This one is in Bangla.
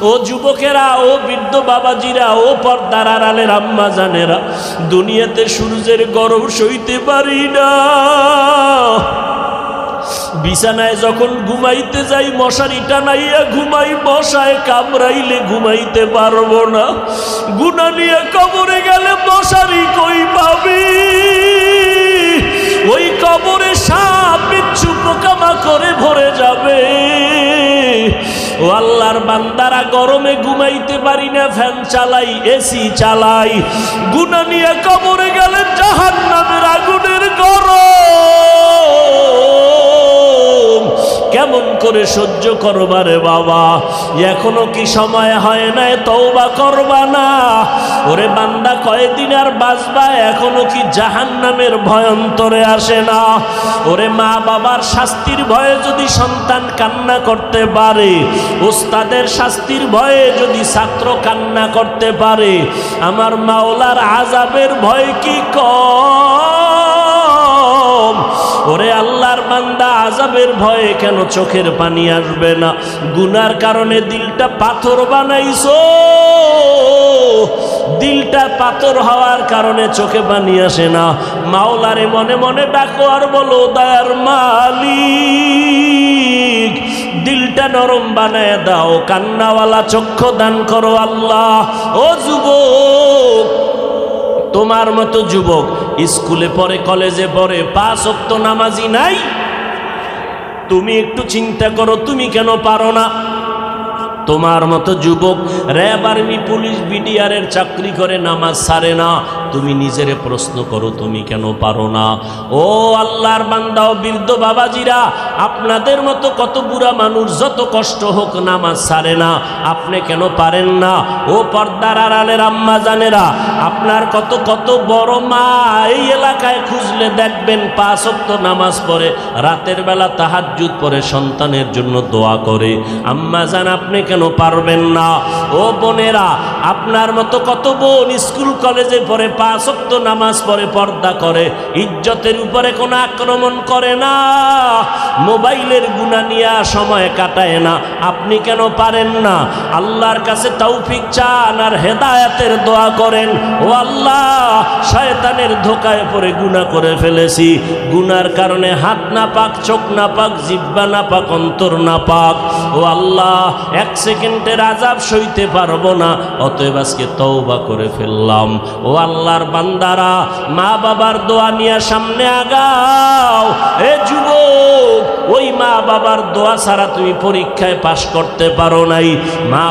ও যুবকেরা, ও বৃদ্ধ বাবাজিরা, ও পর্দার আড়ালের আম্মা জানেরা, দুনিয়াতে সূর্যের গরম সইতে পারি না। বিছানায় যখন ঘুমাইতে যাই, মশারি টানাইয়া ঘুমাই, মশায় কামড়াইলে ঘুমাইতে পারব না। গুনা নিয়ে কবরে গেলে মশারি কই পাবি? ওই কবরে সাপ, বিচ্ছু পোকামা করে ও আল্লাহর বান্দারা, গরমে ঘুমাইতে পারি না, ফ্যান চালাই এসি চালাই। গুনা নিয়ে কবরে গেলেন জাহান নামের আগুনের গরম। করে সহ্য করবারে বাবা। এখনও কি সময় হয় নাই? তওবা করবা না। ওরে বান্দা, কয়দিন আর বাঁচবা? এখনও কি জাহান নামের ভয়ন্তরে আসে না? ওরে মা বাবার শাস্তির ভয়ে যদি সন্তান কান্না করতে পারে ওস্তাদের শাস্তির ভয়ে যদি ছাত্র কান্না করতে পারে, আমার মাওলার আজাবের ভয় কি আল্লাহর বান্দা আজাবের ভয়ে কেন চোখের পানি আসবে না? গুনার কারণে দিলটা পাথর বানাইছো। দিলটা পাথর হওয়ার কারণে চোখে পানি আসে না। মাওলারে মনে মনে ডাকো আর বলো, দয়ার মালিক, দিলটা নরম বানায় দাও। কান্নাওয়ালা চক্ষু দান করো আল্লাহ। ও যুবক তোমার মতো যুবক স্কুলে পড়ে, কলেজে পড়ে, পাঁচ অক্ত নামাজি নাই। তুমি একটু চিন্তা করো, তুমি কেন পারো না? তোমার মতো যুবক, র্যাব আর্মি, পুলিশ বিডিআরের চাকরি করে নামাজ সারে না। তুমি নিজেরে প্রশ্ন করো, তুমি কেন পারো না? ও আল্লাহর বান্দা ও বৃদ্ধ বাবাজিরা, আপনাদের মতো কত বুড়া মানুষ যত কষ্ট হোক নামাজ সারে না। আপনি কেন পারেন না? ও পর্দার আড়ালের আম্মা জানেরা, আপনার কত কত বড় মা এই এলাকায় খুঁজলে দেখবেন পাঁচ অক্ত নামাজ পড়ে, রাতের বেলা তাহাজ্জুদ পরে সন্তানের জন্য দোয়া করে। আম্মা জান, আপনি কেন পারবেন না? ও বোনেরা, আপনার মতো কত বোন স্কুল, কলেজে পড়ে, পাঁচ অক্ত নামাজ পড়ে, পর্দা করে, ইজ্জতের উপরে কোনো আক্রমণ করে না? মোবাইলের গুণা নিয়ে সময় কাটায় না। আপনি কেন পারেন না? আল্লাহর কাছে তৌফিক চান আর হেদায়াতের দোয়া করেন। ও আল্লাহ, শয়তানের ধোকায় পড়ে গুণা করে ফেলেছি। গুনার কারণে হাত না পাক চোখ না পাক জিব্বা না পাক অন্তর না পাক ও আল্লাহ, এক সেকেন্ডের আজাব সইতে পারব না। অতএব আজকে তৌবা করে ফেললাম। ও আল্লাহর বান্দারা মা বাবার দোয়া নিয়ে সামনে আগাও। এ যুবক, ওই মা বাবার দোয়া ছাড়া তুমি পরীক্ষায় পাশ করতে পারো নাই। মা